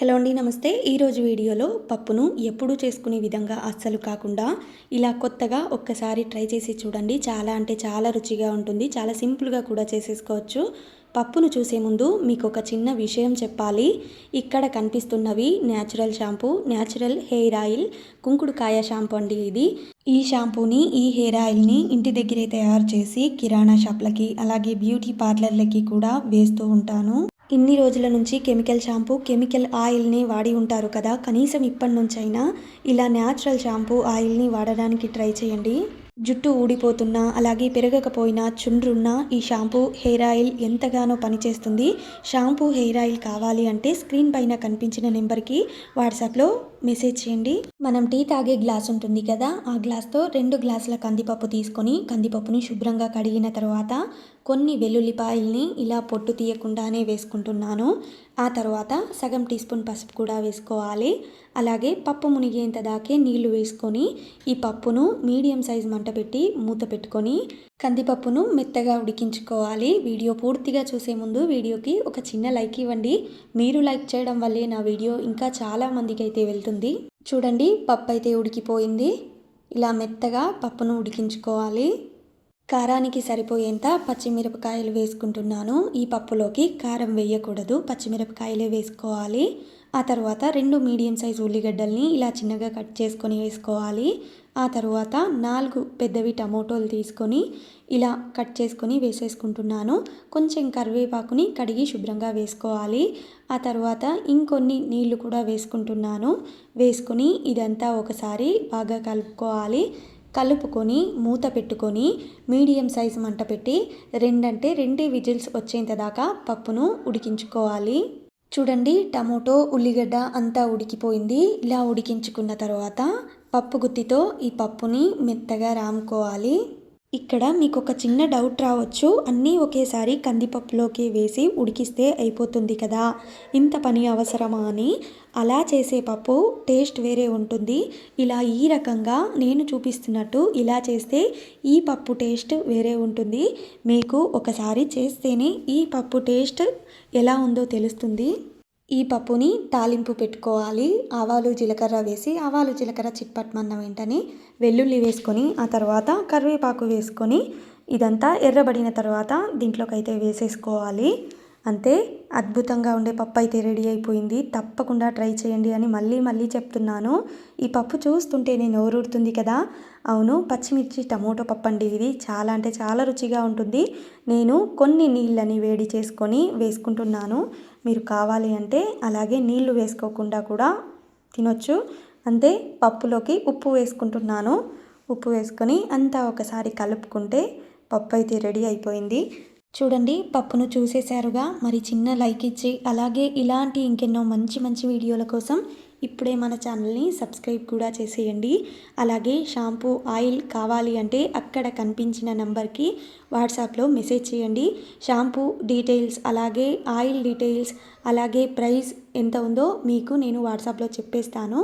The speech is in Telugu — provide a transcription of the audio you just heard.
హలో అండి నమస్తే. ఈరోజు వీడియోలో పప్పును ఎప్పుడూ చేసుకునే విధంగా అస్సలు కాకుండా ఇలా కొత్తగా ఒక్కసారి ట్రై చేసి చూడండి. చాలా అంటే చాలా రుచిగా ఉంటుంది. చాలా సింపుల్గా కూడా చేసేసుకోవచ్చు. పప్పును చూసే ముందు మీకు ఒక చిన్న విషయం చెప్పాలి. ఇక్కడ కనిపిస్తున్నవి natural shampoo natural hair oil కుంకుడుకాయ shampoo అండి ఇది. ఈ షాంపూని ఈ హెయిర్ ఆయిల్ని ఇంటి దగ్గరే తయారు చేసి కిరాణా షాప్లకి అలాగే బ్యూటీ పార్లర్లకి కూడా వేస్తూ ఉంటాను. ఇన్ని రోజుల నుంచి కెమికల్ షాంపూ కెమికల్ ఆయిల్ని వాడి ఉంటారు కదా కనీసం ఇప్పటి నుంచైనా ఇలా న్యాచురల్ షాంపూ ఆయిల్ని వాడడానికి ట్రై చేయండి. జుట్టు ఊడిపోతున్నా అలాగే పెరగకపోయినా చుండ్రున్నా ఈ షాంపూ హెయిర్ ఆయిల్ ఎంతగానో పనిచేస్తుంది. షాంపూ హెయిర్ ఆయిల్ కావాలి అంటే స్క్రీన్ పైన కనిపించిన నెంబర్కి వాట్సాప్లో మెసేజ్ చేయండి. మనం టీ తాగే గ్లాస్ ఉంటుంది కదా ఆ గ్లాస్తో రెండు గ్లాసుల కందిపప్పు తీసుకొని కందిపప్పుని శుభ్రంగా కడిగిన తర్వాత కొన్ని వెల్లుల్లిపాయల్ని ఇలా పొట్టు తీయకుండానే వేసుకుంటున్నాను. ఆ తర్వాత సగం టీ స్పూన్ పసుపు కూడా వేసుకోవాలి. అలాగే పప్పు మునిగేంత దాకే నీళ్ళు వేసుకొని ఈ పప్పును మీడియం సైజ్ మంట పెట్టి మూత పెట్టుకొని కందిపప్పును మెత్తగా ఉడికించుకోవాలి. వీడియో పూర్తిగా చూసే ముందు వీడియోకి ఒక చిన్న లైక్ ఇవ్వండి. మీరు లైక్ చేయడం వల్లే నా వీడియో ఇంకా చాలా మందికి అయితే వెళ్తుంది. చూడండి పప్పు అయితే ఉడికిపోయింది. ఇలా మెత్తగా పప్పును ఉడికించుకోవాలి. కారానికి సరిపోయేంత పచ్చిమిరపకాయలు వేసుకుంటున్నాను. ఈ పప్పులోకి కారం వేయకూడదు. పచ్చిమిరపకాయలే వేసుకోవాలి. ఆ తర్వాత రెండు మీడియం సైజు ఉల్లిగడ్డల్ని ఇలా చిన్నగా కట్ చేసుకొని వేసుకోవాలి. ఆ తర్వాత నాలుగు పెద్దవి టమోటోలు తీసుకొని ఇలా కట్ చేసుకొని వేసేసుకుంటున్నాను. కొంచెం కరివేపాకుని కడిగి శుభ్రంగా వేసుకోవాలి. ఆ తర్వాత ఇంకొన్ని నీళ్ళు కూడా వేసుకుంటున్నాను. వేసుకొని ఇదంతా ఒకసారి బాగా కలుపుకోవాలి. కలుపుకొని మూత పెట్టుకొని మీడియం సైజ్ మంట పెట్టి రెండంటే రెండే విజిల్స్ వచ్చేంత దాకా పప్పును ఉడికించుకోవాలి. చూడండి టమోటో ఉల్లిగడ్డ అంతా ఉడికిపోయింది. ఇలా ఉడికించుకున్న తర్వాత పప్పు గుత్తితో ఈ పప్పుని మెత్తగా రాముకోవాలి. ఇక్కడ మీకు ఒక చిన్న డౌట్ రావచ్చు. అన్నీ ఒకేసారి కందిపప్పులోకి వేసి ఉడికిస్తే అయిపోతుంది కదా. ఇంత పని అవసరమా అని. అలా చేసే పప్పు టేస్ట్ వేరే ఉంటుంది. ఇలా ఈ రకంగా నేను చూపిస్తున్నట్టు ఇలా చేస్తే ఈ పప్పు టేస్ట్ వేరే ఉంటుంది. మీకు ఒకసారి చేస్తేనే ఈ పప్పు టేస్ట్ ఎలా ఉందో తెలుస్తుంది. ఈ పప్పుని తాలింపు పెట్టుకోవాలి. ఆవాలు జీలకర్ర వేసి ఆవాలు జీలకర్ర చిట్పట్మన్న వెంటనే వెల్లుల్లి వేసుకొని ఆ తర్వాత కరివేపాకు వేసుకొని ఇదంతా ఎర్రబడిన తర్వాత దీంట్లోకి అయితే వేసేసుకోవాలి. అంతే అద్భుతంగా ఉండే పప్పు అయితే రెడీ అయిపోయింది. తప్పకుండా ట్రై చేయండి అని మళ్ళీ మళ్ళీ చెప్తున్నాను. ఈ పప్పు చూస్తుంటే నేను నోరూరుతుంది కదా. అవును పచ్చిమిర్చి టమోటో పప్పు అండి ఇది. చాలా అంటే చాలా రుచిగా ఉంటుంది. నేను కొన్ని నీళ్ళని వేడి చేసుకొని వేసుకుంటున్నాను. మీరు కావాలి అంటే అలాగే నీళ్ళు వేసుకోకుండా కూడా తినొచ్చు. అంతే పప్పులోకి ఉప్పు వేసుకుంటున్నాను. ఉప్పు వేసుకొని అంతా ఒకసారి కలుపుకుంటే పప్పు అయితే రెడీ అయిపోయింది. చూడండి పప్పును చూసేశారుగా. మరి చిన్న లైక్ ఇచ్చి అలాగే ఇలాంటి ఇంకెన్నో మంచి మంచి వీడియోల కోసం ఇప్పుడే మన ఛానల్ని సబ్స్క్రైబ్ కూడా చేసేయండి. అలాగే షాంపూ ఆయిల్ కావాలి అంటే అక్కడ కనిపించిన నెంబర్కి వాట్సాప్లో మెసేజ్ చేయండి. షాంపూ డీటెయిల్స్ అలాగే ఆయిల్ డీటెయిల్స్ అలాగే ప్రైస్ ఎంత ఉందో మీకు నేను వాట్సాప్లో చెప్పేస్తాను.